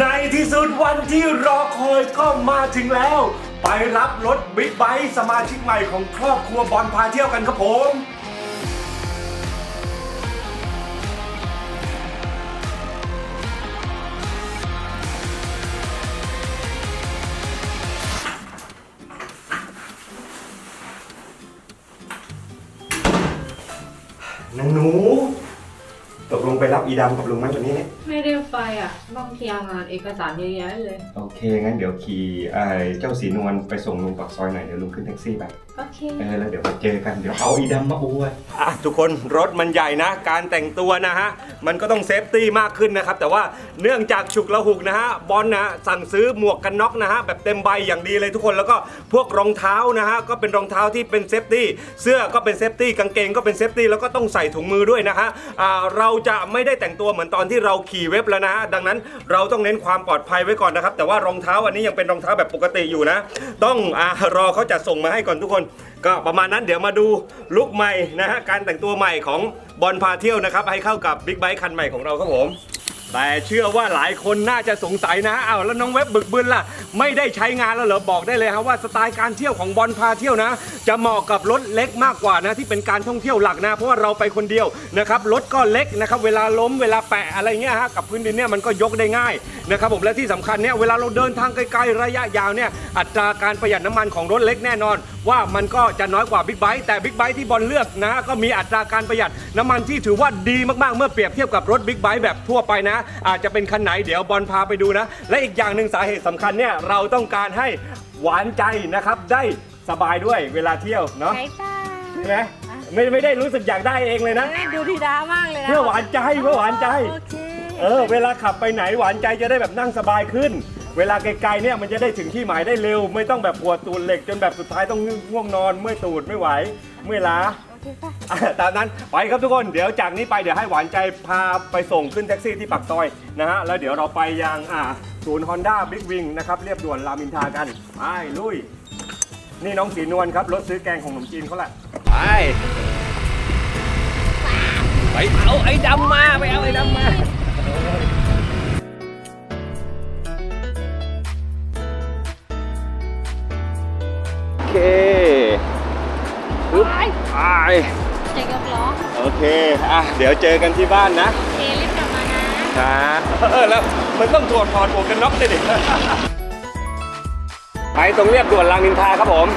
ในที่สุดวันที่รอคอยก็มาถึงแล้ว ไปรับรถบิ๊กไบค์สมาชิกใหม่ของครอบครัวบอลพาเที่ยวกันครับผม ดำกับลุงไหมวันนี้เนี่ยไม่ได้ไปอะต้องเคลียร์งานเอกสารเยอะแยะเลย โอเค งั้นเดี๋ยวขี่ไอ้เจ้าสีนวลไปส่งลุงปากซอยหน่อยเดี๋ยวลุงขึ้นแท็กซี่ไปโอเค เออแล้วเดี๋ยวมาเจอกันเดี๋ยวเอาอีดำมาอวยอะทุกคนรถมันใหญ่นะ การแต่งตัวนะฮะมันก็ต้องเซฟตี้มากขึ้นนะครับ แต่ว่าเนื่องจากฉุกละหุกนะฮะบอลนะฮะสั่งซื้อหมวกกันน็อกนะฮะแบบเต็มใบอย่างดีเลยทุกคนแล้วก็พวกรองเท้านะฮะก็เป็นรองเท้าที่เป็นเซฟตี้เสื้อก็เป็นเซฟตี้กางเกงก็เป็นเซฟตี้แล้วก็ต้องใส่ถุงมือด้วยนะฮะอ่าเราจะไม่ได้แต่งตัวเหมือนตอนที่เราขี่เว็บแล้วนะ ดังนั้นเราต้องเน้นความปลอดภัยไว้ก่อนนะครับ แต่ว่ารองเท้าอันนี้ยังเป็นรองเท้าแบบปกติอยู่นะ ต้องอรอเขาจะส่งมาให้ก่อนทุกคน ก็ประมาณนั้นเดี๋ยวมาดูลุคใหม่นะฮะการแต่งตัวใหม่ของบอลพาเที่ยวนะครับให้เข้ากับบิ๊กไบค์คันใหม่ของเราครับผม แต่เชื่อว่าหลายคนน่าจะสงสัยนะอ้าวแล้วน้องเว็บบึกบึนล่ะ ไม่ได้ใช้งานแล้วเหรอบอกได้เลยครับว่าสไตล์การเที่ยวของบอลพาเที่ยวนะ จะเหมาะกับรถเล็กมากกว่านะที่เป็นการท่องเที่ยวหลักนะ เพราะว่าเราไปคนเดียวนะครับรถก็เล็กนะครับเวลาล้มเวลาแปะอะไรเงี้ยฮะกับพื้นดินเนี่ยมันก็ยกได้ง่ายนะครับผมและที่สำคัญเนี่ยเวลาเราเดินทางไกลๆระยะยาวเนี่ยอัตราการประหยัดน้ำมันของรถเล็กแน่นอน ว่ามันก็จะน้อยกว่าบิ๊กไบค์แต่บิ๊กไบค์ที่บอลเลือกนะก็มีอัตราการประหยัดน้ำมันที่ถือว่าดีมากๆ เมื่อเปรียบเทียบกับรถบิ๊กไบค์แบบทั่วไปนะ อาจจะเป็นคันไหนเดี๋ยวบอลพาไปดูนะ และอีกอย่างหนึ่งสาเหตุสำคัญเนี่ยเราต้องการให้หวานใจนะครับได้สบายด้วยเวลาเที่ยวเนาะใช่จ้าใช่ไหมไม่ไม่ได้รู้สึกอยากได้เองเลยนะ ดูดีดามากเลยนะเพื่อหวานใจเพื่อหวานใจ โอเค เออ เวลาขับไปไหนหวานใจจะได้แบบนั่งสบายขึ้น เวลาไกลๆเนี่ยมันจะได้ถึงที่หมายได้เร็ว ไม่ต้องแบบปวดตูดเหล็กจนแบบสุดท้ายต้องง่วงนอนเมื่อยตูดไม่ไหวเมื่อยล้าโอเคป่ะอะตามนั้นไปครับทุกคนเดี๋ยวจากนี้ไปเดี๋ยวให้หวานใจพาไปส่งขึ้นแท็กซี่ที่ปากซอยนะฮะแล้วเดี๋ยวเราไปยังอ่าศูนย์ฮอนด้าบิ๊กวิงนะครับเรียบด่วนรามอินทรากันไปลุย นี่น้องสีนวลครับรถซื้อแกงของขนมจีนเขาแหละไปไปเอาไอ้ดำมาไปเอาไอ้ดำมา เคปึ๊บไปเจ๊กับล้อโอเค อะ เดี๋ยวเจอกันที่บ้านนะเจ๊รีบกลับมานะครับเออแล้วมันต้องตรวจถอดหมวกกันน็อกเลยดิไปตรงเรียบด่วนรามอินทราครับผม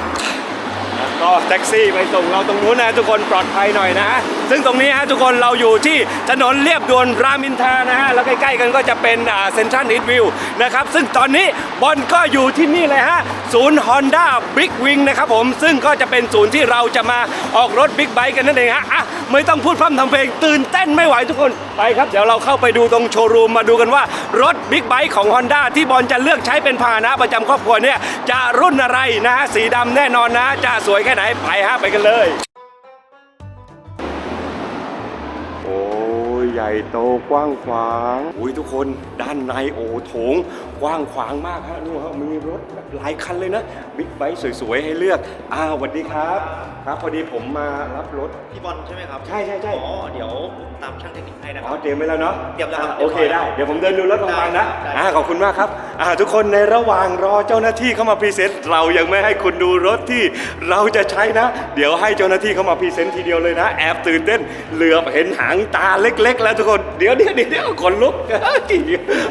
แล้วก็แท็กซี่ไปส่งเราตรงนู้นนะทุกคนปลอดภัยหน่อยนะ ซึ่งตรงนี้ฮะทุกคนเราอยู่ที่ถนนเรียบด่วนรามอินทรานะฮะแล้วใกล้ๆกันก็จะเป็นเซ็นทรัลอีทวิวนะครับซึ่งตอนนี้บอลก็อยู่ที่นี่เลยฮะ ศูนย์ Honda Big Wing นะครับผมซึ่งก็จะเป็นศูนย์ที่เราจะมาออกรถบิ๊กไบค์กันนั่นเองฮะอะไม่ต้องพูดพร่ำทำเพลงตื่นเต้นไม่ไหวทุกคนไปครับ เดี๋ยวเราเข้าไปดูตรงโชว์รูมมาดูกันว่ารถบิ๊กไบค์ของ Honda ที่บอลจะเลือกใช้เป็นพาหนะประจำครอบครัวเนี่ยจะรุ่นอะไรนะฮะสีดำแน่นอนนะ จะสวยแค่ไหนไปฮะไปกันเลยโอ้ยใหญ่โตกว้างขวางอุ้ยทุกคนด้านในโอ้โถง กว้างขวางมากฮะนู่นฮะมีรถแบบหลายคันเลยนะบิ๊กไบค์สวยๆ ให้เลือกอ้าวสวัสดีครับครับ พอดีผมมารับรถ พี่บอลใช่ไหมครับใช่ใช่ใช่ อ๋อเดี๋ยวผมตามช่างเทคนิคให้นะคอ๋รัอบ เตรียมไว้แล้วเนาะเตรียมแล้วครับอะโอเคได้ เดี๋ยวผมเดินดูรถประมาณนะได้ อ่าขอบคุณมากครับอ่าทุกคนในระหว่างรอเจ้าหน้าที่เข้ามาพรีเซนต์เรายังไม่ให้คุณดูรถที่เราจะใช้นะ เดี๋ยวให้เจ้าหน้าที่เข้ามาพรีเซนต์ทีเดียวเลยนะแอบตื่นเต้นเหลือบเห็นหางตาเล็ก ๆ แล้วทุกคนเดี๋ยวเดี๋ยวเดี๋ยวเดี๋ยวขนลุก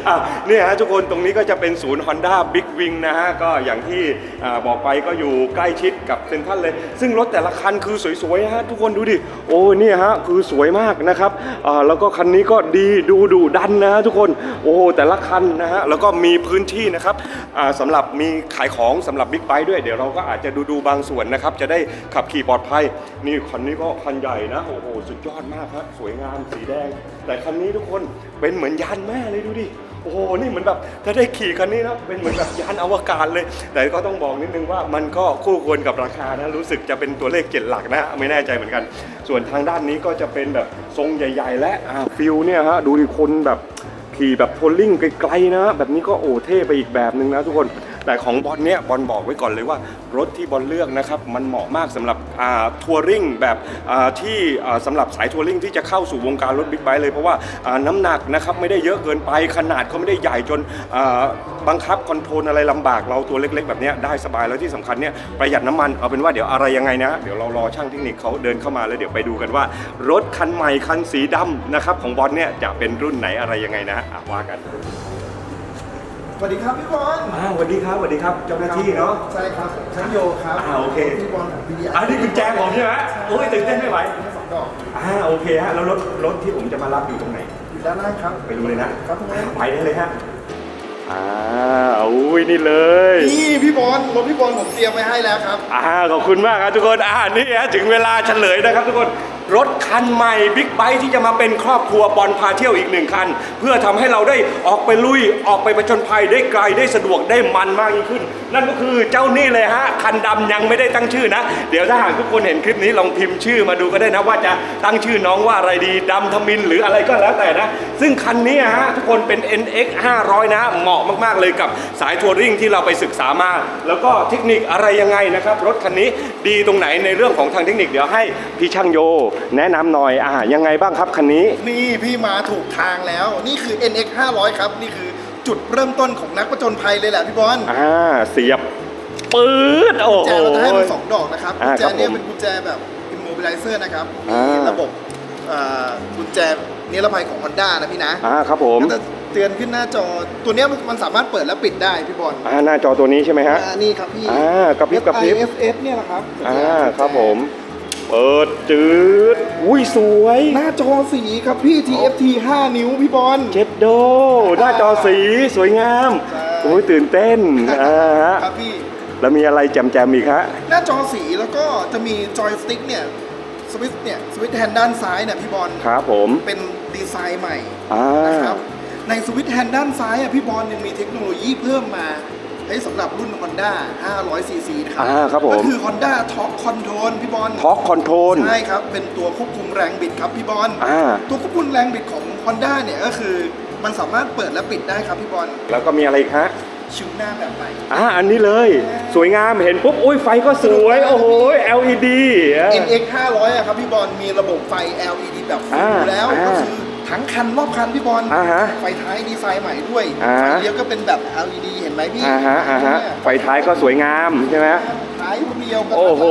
อะเนี่ยฮะทุกคนตรงนี้ก็ก็จะเป็นศูนย์ Honda Big Wing นะฮะ ก็อย่างที่อาบอกไปก็อยู่ใกล้ชิดกับเซ็นทรัลเลย ซึ่งรถแต่ละคันคือสวยๆฮะ ทุกคนดูดิ โอ้เนี่ยฮะ คือสวยมากนะครับอ่าแล้วก็คันนี้ก็ดีดูดูดันนะฮะทุกคน โอ้แต่ละคันนะฮะ แล้วก็มีพื้นที่นะครับอ่าสำหรับมีขายของสำหรับบิ๊กไบค์ด้วยเดี๋ยวเราก็อาจจะดูดูบางส่วนนะครับ จะได้ขับขี่ปลอดภัย นี่คันนี้ก็คันใหญ่นะ โอ้โหสุดยอดมากครับสวยงามสีแดง แต่คันนี้ทุกคนเป็นเหมือนยานแม่เลยดูดิ อ้โหนี่เหมือนแบบถ้าได้ขี่คันนี้นะเป็นเหมือนแบบยานอวกาศเลย แต่ก็ต้องบอกนิดนึงว่ามันก็คู่ควรกับราคานะรู้สึกจะเป็นตัวเลขเจ็ดหลักนะไม่แน่ใจเหมือนกัน ส่วนทางด้านนี้ก็จะเป็นแบบทรงใหญ่ ๆ และฟิลเนี่ยฮะดูดิคนแบบขี่แบบโพลลิ่งไกลๆนะแบบนี้ก็โอ้เท่ไปอีกแบบหนึ่งนะทุกคน แต่ของบอลเนี่ยบอลบอกไว้ก่อนเลยว่ารถที่บอลเลือกนะครับมันเหมาะมากสำหรับทัวริงแบบที่อ่าสำหรับสายทัวริงที่จะเข้าสู่วงการรถบิ๊กไบค์เลยเพราะว่าน้ำหนักนะครับไม่ได้เยอะเกินไปขนาดก็ไม่ได้ใหญ่จนบังคับคอนโทรลอะไรลำบากเราตัวเล็ก ๆ แบบนี้ได้สบายแล้วที่สำคัญเนี่ยประหยัดน้ำมันเอาเป็นว่าเดี๋ยวอะไรยังไงนะเดี๋ยวเรารอช่างเทคนิคเขาเดินเข้ามาแล้วเดี๋ยวไปดูกันว่า รถคันใหม่คันสีดำนะครับของบอลเนี่ยจะเป็นรุ่นไหนอะไรยังไงนะอะว่ากัน สวัสดีครับพี่บอลอ่าสวัสดีครับสวัสดีครับเจ้าหน้าที่เนาะ ใช่ครับผมชั้นโยครับอ่าโอเค พี่บอลของพีดีอันนี้กุญแจผมใช่ไหมโอ้ยตื่นเต้นไม่ไหวสองดอกอ่าโอเคฮะแล้วรถรถที่ผมจะมารับอยู่ตรงไหน อยู่ด้านล่างครับ ไปดูเลยนะครับผมไปได้เลยฮะอ่าอุ้ยนี่เลย นี่พี่บอลรถพี่บอลผมเตรียมไว้ให้แล้วครับ อ่าขอบคุณมากครับทุกคนอ่านี่ฮะถึงเวลาเฉลยนะครับทุกคน รถคันใหม่บิ๊กไบค์ที่จะมาเป็นครอบครัวบอลพาเที่ยวอีกหนึ่งคัน เพื่อทำให้เราได้ออกไปลุยออกไปประจนภัยได้ไกลได้สะดวกได้มันมากยิ่งขึ้น นั่นก็คือเจ้านี่เลยฮะ คันดำยังไม่ได้ตั้งชื่อนะ เดี๋ยวถ้าหากทุกคนเห็นคลิปนี้ลองพิมพ์ชื่อมาดูก็ได้นะว่าจะตั้งชื่อน้องว่าอะไรดีดำทมินหรืออะไรก็แล้วแต่นะ ซึ่งคันนี้ฮะทุกคนเป็น NX 500 นะเหมาะมากๆเลยกับสายทัวริงที่เราไปศึกษามาแล้วก็เทคนิคอะไรยังไงนะครับรถคันนี้ดีตรงไหนในเรื่องของทางเทคนิคเดี๋ยวให้พี่ช่างโยแนะนำหน่อยอ่ายังไงบ้างครับคันนี้ นี่พี่มาถูกทางแล้ว นี่คือ NX 500 ครับ นี่คือจุดเริ่มต้นของนักประจนภัยเลยแหละพี่บอลอ่าเสียบปื๊ดโอ้กุญโห แจเราจะให้เป็นสองดอกนะครับอ่ากุญแจครับเนี่ยผมเป็นกุญแจแบบ immobilizer นะครับอ่า มีมีระบบอ่ากุญแจนิรภัยของ Honda นะพี่นะอ่าครับผมก็จะเตือนขึ้นหน้าจอตัวเนี้ยมันสามารถเปิดและปิดได้พี่บอลอ่าหน้าจอตัวนี้ใช่ไหมฮะ อ่านี่ครับพี่ อ่ากระพริบกระพริบ FIFS เนี่ยแหละครับอ่าครับผม เปิดจืด อุ้ยสวย หน้าจอสีครับพี่ TFT 5 นิ้วพี่บอลเจ็ดโด หน้าจอสีสวยงามใช่ โอ้ยตื่นเต้นอ่าฮะครับพี่ แล้วมีอะไรแจมๆอีกฮะ หน้าจอสีแล้วก็จะมีจอยสติ๊กเนี่ยสวิตช์เนี่ยสวิตช์แฮนด์ด้านซ้ายเนี่ยพี่บอลครับผมเป็นดีไซน์ใหม่อ่านะครับในสวิตช์แฮนด์ด้านซ้ายอะพี่บอลยังมีเทคโนโลยีเพิ่มมา ให้สำหรับรุ่น Honda 500 cc นะครับอ่าครับผม ก็คือ Honda Torque Control พี่บอลท็อกคอนโทรล ใช่ครับ เป็นตัวควบคุมแรงบิดครับพี่บอลอ่า ตัวควบคุมแรงบิดของ Honda เนี่ยก็คือ มันสามารถเปิดและปิดได้ครับพี่บอลแล้วก็มีอะไรอีกฮะชิวหน้าแบบใหม่ อ่าอันนี้เลย สวยงามเห็นปุ๊บอุ้ยไฟก็สวย โอ้โห LED อะ NX 500อะครับพี่บอลมีระบบไฟ LED แบบอ่าฟูลแล้ว อ่าก็คือ ทั้งคันรอบคันพี่บอลอ่าฮะไฟท้ายดีไซน์ใหม่ด้วยอ่า ไฟเลี้ยวก็เป็นแบบ LED เห็นไหมพี่อ่าฮะอ่าฮะไฟท้ายก็สวยงามใช่ไหมท้ายเรียวกันโอ้โห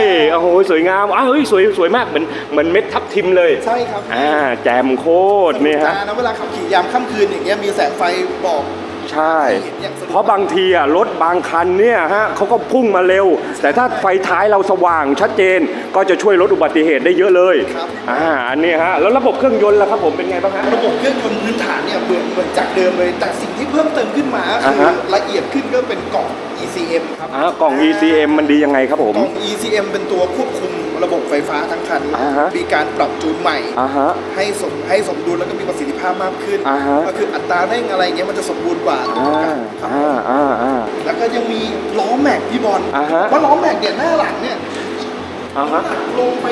ยโอ้โหสวยงามอ้าวเฮ้ยสวยสวยมากเหมือนเหมือนเม็ดทับทิมเลยใช่ครับอ่าแจมโคตรนี่ฮะสนุกตานะเวลาขับขี่ยามค่ำคืนอย่างเงี้ยมีแสงไฟบอก ใช่เห็นอย่างสนุกเพราะบางทีอะรถบางคันเนี่ยฮะเขาก็พุ่งมาเร็ว แต่ถ้าไฟท้ายเราสว่างชัดเจนก็จะช่วยลดอุบัติเหตุได้เยอะเลยครับอ่าอันนี้ฮะแล้วระบบเครื่องยนต์ล่ะครับผมเป็นไงบ้างฮะระบบเครื่องยนต์พื้นฐานเนี่ยเหมือนเหมือนจากเดิมเลย แต่สิ่งที่เพิ่มเติมขึ้นมาคืออ่าฮะละเอียดขึ้นก็เป็นกล่อง ECM ครับอ่ากล่อง ECM มันดียังไงครับผมกล่อง ECM เป็นตัวควบคุม ระบบไฟฟ้าทั้งคัน อ่าฮะ มีการปรับจูนใหม่ อ่าฮะ ให้สมให้สมดุลแล้วก็มีประสิทธิภาพมากขึ้น อ่าฮะ ก็คืออัตราเร่งอะไรเงี้ยมันจะสมบูรณ์กว่าอ่าครับอ่าอ่าอ่า แล้วก็ยังมีล้อแม็กพี่บอลอ่าฮะ ว่าล้อแม็กเนี่ยหน้าหลังเนี่ยอ่าฮะ น้ำหนักลงไป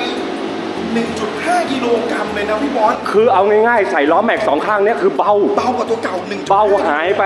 1.5 กิโลกรัมเลยนะพี่บอลคือเอาง่ายๆ ใส่ล้อแม็กสองข้างเนี่ยคือเบา เบากว่าตัวเก่า1.5เบาหายไป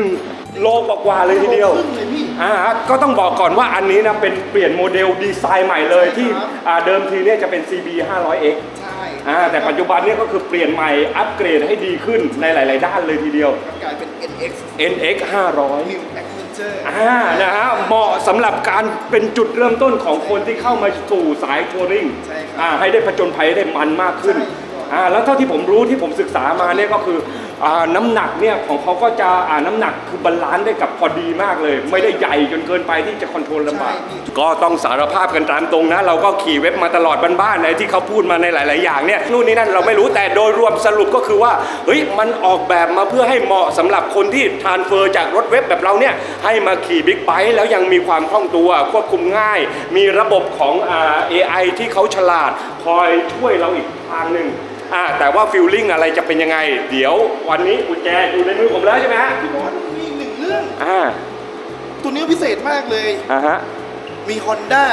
1โลกว่าๆเลยทีเดียวโลครึ่งเลยพี่ อ่าก็ต้องบอกก่อนว่าอันนี้นะเป็นเปลี่ยนโมเดลดีไซน์ใหม่เลยที่ครับอ่าเดิมทีเนี่ยจะเป็น CB 500X ใช่อ่าแต่ปัจจุบันเนี่ยก็คือเปลี่ยนใหม่อัปเกรดให้ดีขึ้นในหลาย ๆ ด้านเลยทีเดียวมันกลายเป็น NX NX 500 New Adventure อ่านะฮะเหมาะสำหรับการเป็นจุดเริ่มต้นของคนที่เข้ามาสู่สายทัวริงใช่ครับ อ่าให้ได้ผจญภัยได้มันมากขึ้นใช่ครับอ่าแล้วเท่าที่ผมรู้ที่ผมศึกษามาเนี่ยก็คืออ่าน้ำหนักเนี่ยของเขาก็จะอ่าน้ำหนักคือบาลานซ์ได้กับพอดีมากเลย ไม่ได้ใหญ่จนเกินไปที่จะคอนโทรลลำบากใช่พี่ก็ต้องสารภาพกันตามตรงนะ เราก็ขี่เว็บมาตลอดบ้านๆไอ้ที่เขาพูดมาในหลาย ๆ อย่างเนี่ยนู่นนี่นั่นเราไม่รู้แต่โดยรวมสรุปก็คือว่าเฮ้ยมันออกแบบมาเพื่อให้เหมาะสำหรับคนที่ทรานเฟอร์จากรถเว็บแบบเราเนี่ยให้มาขี่บิ๊กไบค์แล้วยังมีความคล่องตัวควบคุมง่าย มีระบบของอ่า AI ที่เขาฉลาดคอยช่วยเราอีกทางหนึ่งอ่าแต่ว่าฟิลลิ่งอะไรจะเป็นยังไง เดี๋ยววันนี้กุญแจอยู่ในมือผมแล้วใช่ไหมฮะพี่บอลมีอีกหนึ่งเรื่อง อ่าตัวนี้พิเศษมากเลย อ่าฮะมี Honda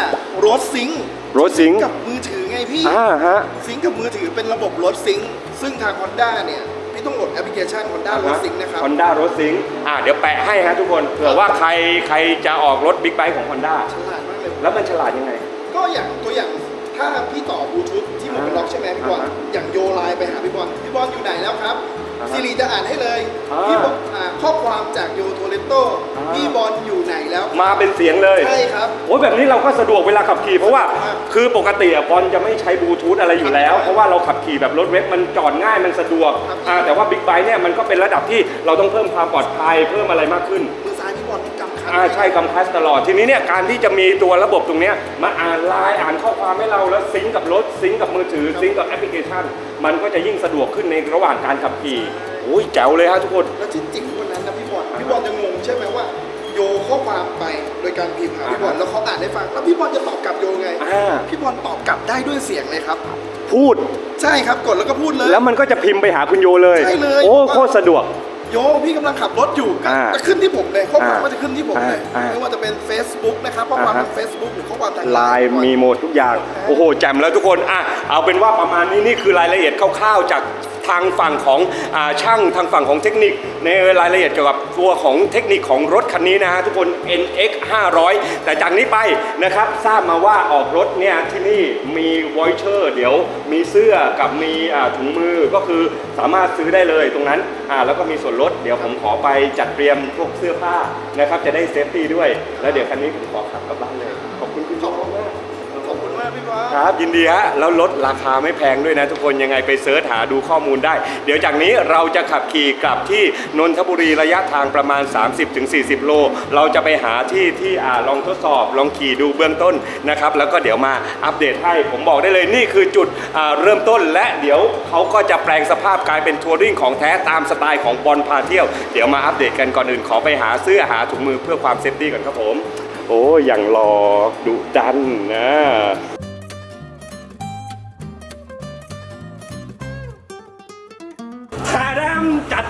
Road Sync รถสิงห์กับมือถือไงพี่อ่าฮะซิงค์กับมือถือเป็นระบบรถซิงค์ซึ่งทาง Honda เนี่ยพี่ต้องโหลดแอปพลิเคชัน Honda Road Sync นะครับฮอนด้ารถซิงอ่าเดี๋ยวแปะให้ฮะทุกคนเผื่อว่าใครใครจะออกรถบิ๊กไบค์ของ Honda ฉลาดมากเลยแล้วมันฉลาดยังไง ก็อย่างตัวอย่างถ้าพี่ต่อบลูทูธที่ หมวกกันน็อกใช่ไหมพี่บอลอ่าฮะอย่างโยไลน์ไปหาพี่บอล พี่บอลอยู่ไหนแล้วครับอ่าฮะซีรีจะอ่านให้เลยอ่าพี่บอกอ่าข้อความจากโยโทเลโตอ่าพี่บอลอยู่ไหนแล้ว มาเป็นเสียงเลยใช่ครับโอ้ยแบบนี้เราก็สะดวกเวลาขับขี่เพราะว่าครับคือปกติอะบอลจะไม่ใช้บลูทูธอะไรอยู่แล้วครับเพราะว่าเราขับขี่แบบรถเว็บมันจอดง่ายมันสะดวกครับอ่าแต่ว่าบิ๊กไบค์เนี่ยมันก็เป็นระดับที่เราต้องเพิ่มความปลอดภัยเพิ่มอะไรมากขึ้นมื อซ้ายพี่บอลนี่กำคันอ่าใช่กำคัสตลอดทีนี้เนี่ยการที่จะมีตัวระบบตรงเนี้ยมาอ่านไลน์อ่านข้อความให้เราแล้วซิงก์กับรถซิงก์กับมือถือซิงก์กับแอปพลิเคชัน มันก็จะยิ่งสะดวกขึ้นในระหว่างการขับขี่โอ้ยแจ๋วเลยฮะทุกคน แล้วที่จริงวันนั้นนะพี่บอลพี่บอลจะงงใช่ไหมว่า โยข้อความไปโดยการพิมพ์หาพี่บอลอ่าฮะแล้วเขาอ่านให้ฟังแล้วพี่บอลจะตอบกลับโยไงอ่า พี่บอลตอบกลับได้ด้วยเสียงเลยครับ พูด ใช่ครับกดแล้วก็พูดเลย แล้วมันก็จะพิมพ์ไปหาคุณโยเลย ใช่เลย โอ้โคตรสะดวก โยพี่กำลังขับรถอยู่ก็อ่าจะขึ้นที่ผมเลยข้อความอ่าก็จะขึ้นที่ผมเลยอ่าไม่ว่าจะเป็น Facebook นะครับข้อความอ่าฮะทาง Facebook หรือข้อความทาง ไลน์มีหมดทุกอย่าง โอ้โห แจ่มแล้วทุกคนอะเอาเป็นว่าประมาณนี้นี่คือรายละเอียดคร่าวๆจาก ทางฝั่งของอาช่างทางฝั่งของเทคนิค ในรายละเอียดเกี่ยวกับตัวของเทคนิคของรถคันนี้นะฮะทุกคน NX 500 แต่จากนี้ไปนะครับทราบมาว่าออกรถเนี่ยที่นี่มีวอยเชอร์เดี๋ยวมีเสื้อกับมีอ่าถุงมือก็คือสามารถซื้อได้เลยตรงนั้นอ่าแล้วก็มีส่วนลดเดี๋ยวผมขอไปจัดเตรียมพวกเสื้อผ้านะครับจะได้เซฟตี้ด้วย แล้วเดี๋ยวคันนี้ผมขอขับกลับบ้านเลยขอบคุณคุณขขออบบคุณมากขอบ ครับยินดีฮะแล้วลดราคาไม่แพงด้วยนะทุกคนยังไงไปเสิร์ชหาดูข้อมูลได้ เดี๋ยวจากนี้เราจะขับขี่กลับที่นนทบุรีระยะทางประมาณ 30-40 โล เราจะไปหาที่ที่อ่าลองทดสอบลองขี่ดูเบื้องต้นนะครับแล้วก็เดี๋ยวมาอัปเดตให้ผมบอกได้เลยนี่คือจุดอ่าเริ่มต้น และเดี๋ยวเขาก็จะแปลงสภาพกลายเป็นทัวริงของแท้ตามสไตล์ของบอลพาเที่ยว เดี๋ยวมาอัปเดตกันก่อนอื่นขอไปหาเสื้อหาถุงมือเพื่อความเซฟตี้ก่อนครับผม โอ้ยอย่างรอดุดันนะ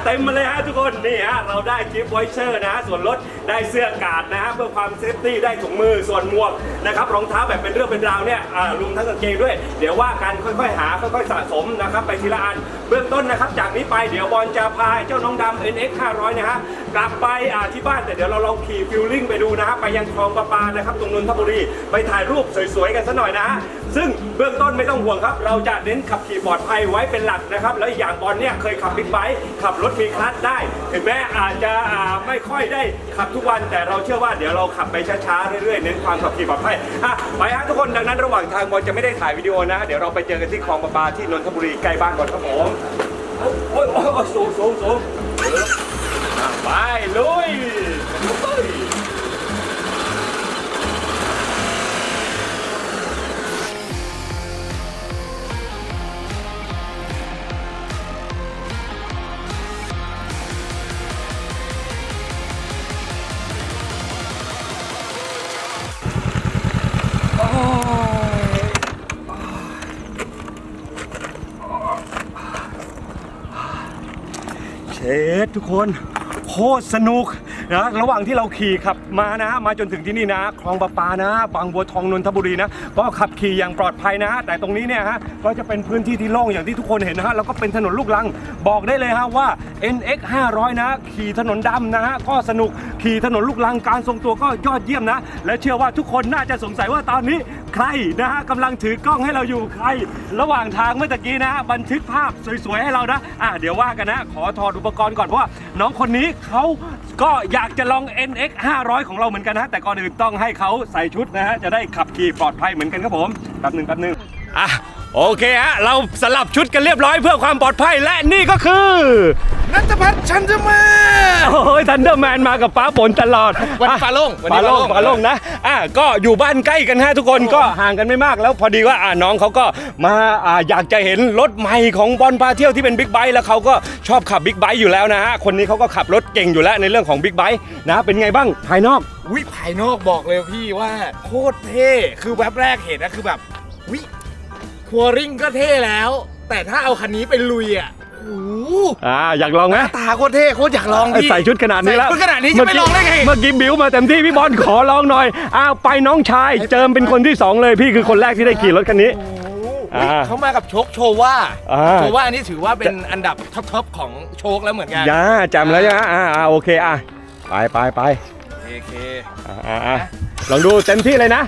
เต็มมาเลยฮะทุกคนนี่ฮะเราได้กิฟต์ไวเชอร์นะฮะส่วนลดได้เสื้อกาดนะฮะเพื่อความเซฟตี้ได้ถุงมือส่วนหมวกนะครับรองเท้าแบบเป็นเรื่องเป็นราวเนี่ยอ่ารวมทั้งกางเกงด้วย เดี๋ยวว่ากันค่อยๆหาค่อยๆสะสมนะครับไปทีละอันเบื้องต้นนะครับ จากนี้ไปเดี๋ยวบอลจะพาเจ้าน้องดำ NX 500นะฮะกลับไปอ่าที่บ้านแต่เดี๋ยวเราลองขี่ฟิลลิ่งไปดูนะฮะไปยังคลองประปานะครับตรงนนทบุรีไปถ่ายรูปสวยๆกันซะหน่อยนะฮะ ซึ่งเบื้องต้นไม่ต้องห่วงครับ เราจะเน้นขับขี่ปลอดภัยไว้เป็นหลักนะครับ แล้วอย่างบอลเนี่ยเคยขับบิ๊กไบค์ขับรถมีคลัตช์ได้ ถึงแม้อาจจะไม่ค่อยได้ขับทุกวัน แต่เราเชื่อว่าเดี๋ยวเราขับไปช้าๆเรื่อยๆเน้นความขับขี่ปลอดภัยอะไปฮะทุกคนดังนั้นระหว่างทางบอลจะไม่ได้ถ่ายวิดีโอนะ เดี๋ยวเราไปเจอกันที่คลองประปาที่นนทบุรีใกล้บ้านก่อนครับผมโอ้ยโอ้ยโอ้ยสูงสูงสูงไปลุย เชดทุกคนโคตรสนุกนะระหว่างที่เราขี่ขับมานะ มาจนถึงที่นี่นะ คลองประปานะ บางบัวทองนนทบุรีนะ ก็ขับขี่อย่างปลอดภัยนะ แต่ตรงนี้เนี่ยฮะ ก็จะเป็นพื้นที่ที่โล่งอย่างที่ทุกคนเห็นนะฮะแล้วก็เป็นถนนลูกลังบอกได้เลยฮะว่า NX 500 นะ ขี่ถนนดำนะฮะก็สนุกขี่ถนนลูกลังการทรงตัวก็ยอดเยี่ยมนะ และเชื่อว่าทุกคนน่าจะสงสัยว่าตอนนี้ใครนะฮะกำลังถือกล้องให้เราอยู่ใคร ระหว่างทางเมื่อตะกี้นะฮะบันทึกภาพสวยๆให้เรานะอะเดี๋ยวว่ากันนะ ขอถอดอุปกรณ์ก่อนเพราะว่าน้องคนนี้เขาก็อยากจะลอง NX 500 ของเราเหมือนกันนะแต่ก่อนอื่นต้องให้เขาใส่ชุดนะฮะจะได้ขับขี่ปลอดภัยเหมือนกันครับผมแป๊บหนึ่งแป๊บหนึ่งอะ โอเคฮะ เราสลับชุดกันเรียบร้อยเพื่อความปลอดภัยและนี่ก็คือ นัทพัฒน์ชันจะมา โอ้ยทันเดอร์แมนมากับฟ้าฝนตลอดวันอะฟ้าโล่งวันนี้ฟ้าโล่งฟ้าโล่งฟ้าโล่งนะอะก็อยู่บ้านใกล้กันฮะทุกคนก็ห่างกันไม่มากแล้วพอดีว่าอะน้องเขาก็มาอะอยากจะเห็นรถใหม่ของบอลพาเที่ยวที่เป็นบิ๊กไบค์แล้วเขาก็ชอบขับบิ๊กไบค์อยู่แล้วนะฮะคนนี้เขาก็ขับรถเก่งอยู่แล้วในเรื่องของบิ๊กไบค์นะเป็นไงบ้างภายนอก วิภายนอกบอกเลยพี่ว่า โคตรเท่ คือแวบแรกเห็นนะคือแบบวิ ทัวริงก็เท่แล้ว แต่ถ้าเอาคันนี้ไปลุยอะโอ้โหอ่าอยากลองไหมตาโคตรเท่โคตรอยากลองพี่ ใส่ชุดขนาดนี้แล้วใส่ชุดขนาดนี้จะไม่ลองได้ไง เมื่อกี้บิวมาเต็มที่พี่บอลขอลองหน่อยอ้าวไปน้องชาย เจิมเป็นคนที่สองเลยพี่คือคนแรกที่ได้ขี่รถคันนี้อ่าเขามากับโชคโชว่าอ่า โชว่าอันนี้ถือว่าเป็นอันดับท็อปๆของโชคแล้วเหมือนกันย่าจำแล้วนะอ่าอ่าโอเคอะไปไปไปโอเค อ่าอ่าอ่าลองดูเต็มที่เลยนะ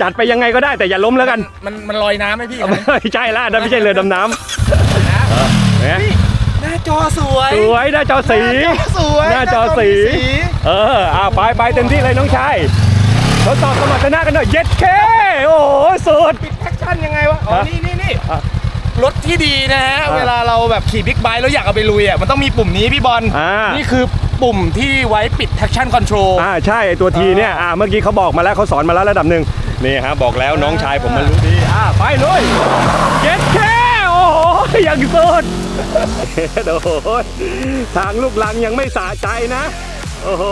จัดไปยังไงก็ได้แต่อย่าล้มแล้วกัน มันมันลอยน้ำไหมพี่ ไม่ใช่ละนั่นไม่ใช่เรือดำน้ำเออเห็นไหมหน้าจอสวยสวยหน้าจอสีหน้าจอสวยหน้าจอสี เอออ่าไปไปเต็มที่เลยน้องชายทดสอบสมรรถนะกันหน่อยเย็ดเคโอ้โหสุดปิดแอคชั่นยังไงวะ อ๋อฮะนี่นี่นี่อะรถที่ดีนะฮะอะเวลาเราแบบขี่บิ๊กไบค์แล้วอยากเอาไปลุยอะ มันต้องมีปุ่มนี้พี่บอล อ่านี่นี่คือปุ่มที่ไว้ปิด traction control อ่าใช่ไอ้ตัวทีเนี่ยอ่าเมื่อกี้เขาบอกมาแล้วเขาสอนมาแล้วระดับหนึ่ง นี่ฮะบอกแล้วน้องชายผมมันรู้ดีอ่าไปเลยเย็ดเคโอ้โหอย่างสุดโอ้โหทางลูกลังยังไม่สะใจนะ โอ้โห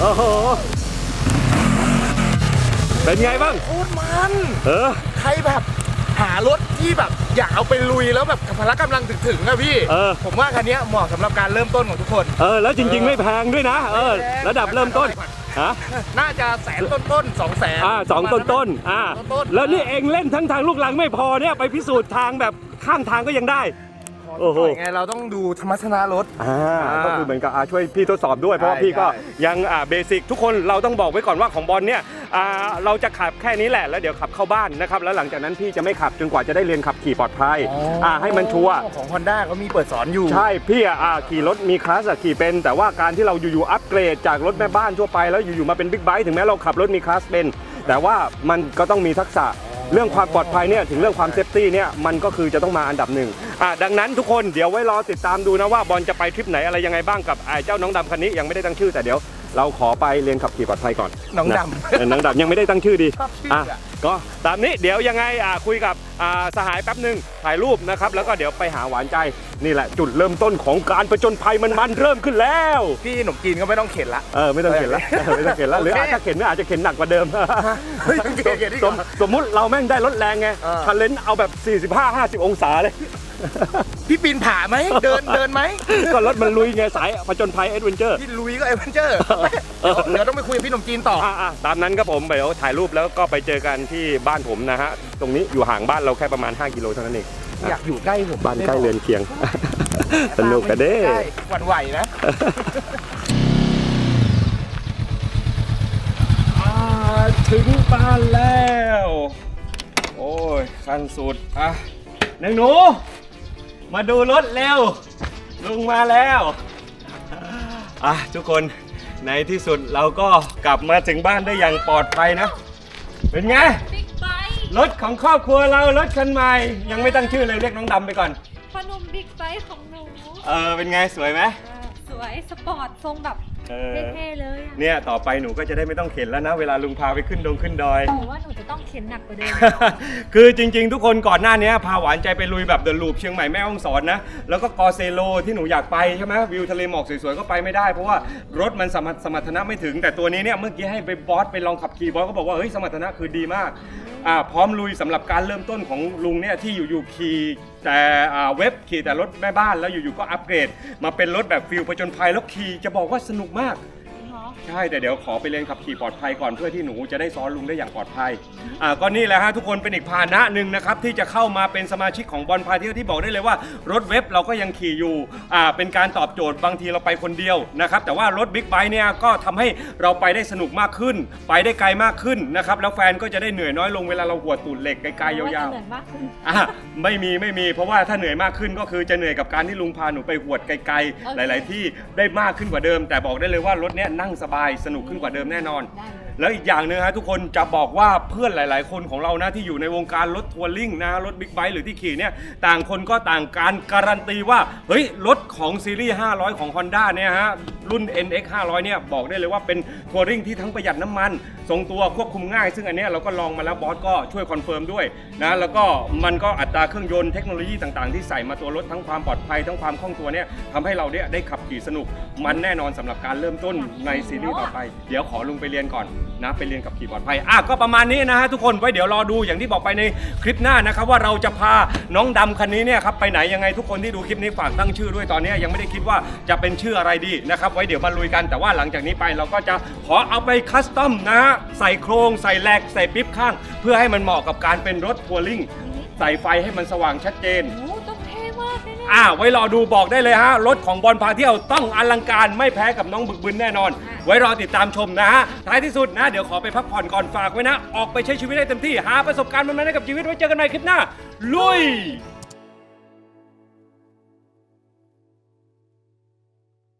โอ้โหเป็นไงบ้างโคตรมันเออใครแบบหารถที่แบบอยากเอาไปลุยแล้วแบบพละกำลังถึงๆอะพี่ เออ ผมว่าคันเนี้ยเหมาะสำหรับการเริ่มต้นของทุกคน เออ แล้วจริงๆไม่แพงด้วยนะ เออ ระดับเริ่มต้น ฮะน่าจะแสนต้นๆสองแสนอ่าสองต้นต้นๆอ่าต้นๆแล้วนี่เองเล่นทั้งทางลูกลังไม่พอเนี่ยไปพิสูจน์ทางแบบข้างทางก็ยังได้ โอ้โหไงเราต้องดูธรรมชนะรถ อ่าอ่าก็คือเหมือนกับอ่าช่วยพี่ทดสอบด้วย เพราะว่าได้พี่ก็ได้ยังอ่าเบสิกทุกคนเราต้องบอกไว้ก่อนว่าของบอลเนี่ยอ่าเราจะขับแค่นี้แหละแล้วเดี๋ยวขับเข้าบ้านนะครับแล้วหลังจากนั้นพี่จะไม่ขับจนกว่าจะได้เรียนขับขี่ปลอดภัยอ่าให้มันชัวร์ ของ Honda เขามีเปิดสอนอยู่ ใช่พี่อะอ่าขี่รถมีคลาสอะขี่เป็น แต่ว่าการที่เราอยู่ๆอัปเกรดจากรถแม่บ้านทั่วไปแล้วอยู่ๆมาเป็นบิ๊กไบค์ถึงแม้เราขับรถมีคลาสเป็น แต่ว่ามันก็ต้องมีทักษะ เรื่องความปลอดภัยเนี่ยถึงเรื่องความเซฟตี้เนี่ยมันก็คือจะต้องมาอันดับหนึ่งอะดังนั้นทุกคนเดี๋ยวไว้รอติดตามดูนะว่าบอลจะไปทริปไหนอะไรยังไงบ้างกับไอ้เจ้าน้องดำคันนี้ยังไม่ได้ตั้งชื่อแต่เดี๋ยว เราขอไปเรียนขับขี่ปลอดภัยก่อนน้องดำะเออน้องดำยังไม่ได้ตั้งชื่อดี ชอบชื่ออะ อะก็ตามนี้เดี๋ยวยังไงอะคุยกับอ่าสหายแป๊บหนึ่งถ่ายรูปนะครับ แล้วก็เดี๋ยวไปหาหวานใจ นี่แหละจุดเริ่มต้นของการประจนภัยมันมันๆเริ่มขึ้นแล้ว พี่หนุ่มจีนก็ไม่ต้องเข็นละ เออไม่ต้องเข็นละเออไม่ต้องเข็นละหรือโอเคอาจจะเข็นไม่อาจจะเข็นหนักกว่าเดิมเฮ้ยโอเคโอเคดีกสว่ามสมมุติเราแม่งได้รถแรงไงเออ คันเลนเอาแบบ 45-50 องศาเลย พี่ปีนผาไหมเดินเดินไหมก็รถมันลุยไงสายผจญภัยเอ็ดเวนเจอร์พี่ลุยก็เอเวนเจอร์เดี๋ยวเดี๋ยวต้องไปคุยกับพี่หนุ่มจีนต่ออะๆตามนั้นครับผมเดี๋ยวถ่ายรูปแล้วก็ไปเจอกันที่บ้านผมนะฮะตรงนี้อยู่ห่างบ้านเราแค่ประมาณ 5 กิโลเท่านั้นเองอยากอยู่ใกล้ผมบ้านใกล้เรือนเคียงสนุกกันเด้ใช่หวั่นไหวนะอ่าถึงบ้านแล้ว โอ้ยขั้นสุดอะนางหนู มาดูรถเร็ว ลุงมาแล้วอะทุกคนในที่สุดเราก็กลับมาถึงบ้านได้อย่างปลอดภัยนะ เป็นไง บิ๊กไบค์รถของครอบครัวเรารถคันใหม่ยังไม่ตั้งชื่อเลยเรียกน้องดำไปก่อน พนมบิ๊กไบค์ของหนูเออเป็นไงสวยไหมอ่าสวยสปอร์ตทรงแบบ เออ เท่ๆเลยอะเนี่ยต่อไปหนูก็จะได้ไม่ต้องเข็นแล้วนะ เวลาลุงพาไปขึ้นดงขึ้นดอย หนูว่าหนูจะต้องเข็นหนักกว่าเดิม คือจริงๆ ทุกคนก่อนหน้านี้พาหวานใจไปลุยแบบเดอะลูปเชียงใหม่แม่ฮ่องสอนนะ แล้วก็กอเซโลที่หนูอยากไปใช่ไหมวิวทะเลหมอกสวยๆ ก็ไปไม่ได้ เพราะว่ารถมันสมรรถสมรรถนะไม่ถึง แต่ตัวนี้เนี่ยเมื่อกี้ให้ไปบอสไปลองขับขี่บอสก็บอกว่าเฮ้ยสมรรถนะคือดีมากอ่าพร้อมลุยสำหรับการเริ่มต้นของลุงเนี่ยที่อยู่ๆขี่แต่เว็บขี่แต่รถแม่บ้านแล้วอยู่ๆก็อัปเกรด มาเป็นรถแบบฟิลผจญภัยแล้วขี่จะบอกว่าสนุกมาก ใช่แต่เดี๋ยวขอไปเรียนขับขี่ปลอดภัยก่อนเพื่อที่หนูจะได้ซ้อนลุงได้อย่างปลอดภัยอ่าก็นี่แหละฮะทุกคนเป็นอีกพานะหนึ่งนะครับที่จะเข้ามาเป็นสมาชิกของบอลพาเที่ยวที่บอกได้เลยว่ารถเว็บเราก็ยังขี่อยู่อ่าเป็นการตอบโจทย์บางทีเราไปคนเดียวนะครับแต่ว่ารถบิ๊กไบค์เนี่ยก็ทำให้เราไปได้สนุกมากขึ้น ไปได้ไกลมากขึ้นนะครับแล้วแฟนก็จะได้เหนื่อยน้อยลงเวลาเราหัวตูดเหล็กไกลๆยาวเหมือนมากขึ้นๆอะไม่มีไม่มีเพราะว่าถ้าเหนื่อยมากขึ้นก็คือจะเหนื่อยกับการที่ลุงพาหนูไปหวดไกลๆ หลาย ๆ ที่ได้มากขึ้นกว่าเดิม แต่บอกได้เลยว่ารถเนี้ยนั่งสบายสนุกขึ้นกว่าเดิมแน่นอน ได้ แล้วอีกอย่างหนึงฮะทุกคนจะบอกว่าเพื่อนหลาย ๆ คนของเรานะที่อยู่ในวงการรถทัวริงนะรถบิ๊กไบค์หรือที่ขี่เนี่ยต่างคนก็ต่างการการันตีว่าเฮ้ยรถของซีรีส์ 500 ของ Honda เนี่ยฮะรุ่น NX 500 เนี่ยบอกได้เลยว่าเป็นทัวริงที่ทั้งประหยัดน้ำมัน ทรงตัวควบคุมง่าย ซึ่งอันเนี้ยเราก็ลองมาแล้วบอสก็ช่วยคอนเฟิร์มด้วยนะแล้วก็มันก็อัตราเครื่องยนต์เทคโนโลยีต่าง ๆ ที่ใส่มาตัวรถทั้งความปลอดภัยทั้งความคล่องตัวเนี่ยทำให้เราเนี่ยได้ขับขี่สนุกมันแน่นอนสำหรับการเริ่มต้นในซีรีส์ต่อไป เดี๋ยวขอลงไปเรียนก่อนนะไปเรียนกับขี่ปลอดภัยอะก็ประมาณนี้นะฮะทุกคนไว้เดี๋ยวรอดูอย่างที่บอกไปในคลิปหน้านะครับว่าเราจะพาน้องดำคันนี้เนี่ยครับไปไหนยังไงทุกคนที่ดูคลิปนี้ฝากตั้งชื่อด้วยตอนนี้ยังไม่ได้คิดว่าจะเป็นชื่ออะไรดีนะครับไว้เดี๋ยวมาลุยกันแต่ว่าหลังจากนี้ไปเราก็จะขอเอาไปคัสตอมนะฮะใส่โครงใส่แหลกใส่ปิ๊บข้าง เพื่อให้มันเหมาะกับการเป็นรถทัวริง ใส่ไฟให้มันสว่างชัดเจน อ่าไว้รอดูบอกได้เลยฮะ รถของบอลพาเที่ยวต้องอลังการไม่แพ้กับน้องบึกบึนแน่นอน ไว้รอติดตามชมนะฮะ ท้ายที่สุดนะ เดี๋ยวขอไปพักผ่อนก่อนฝากไว้นะ ออกไปใช้ชีวิตให้เต็มที่ หาประสบการณ์มันๆให้กับชีวิตไว้เจอกันใหม่คลิปหน้า ลุย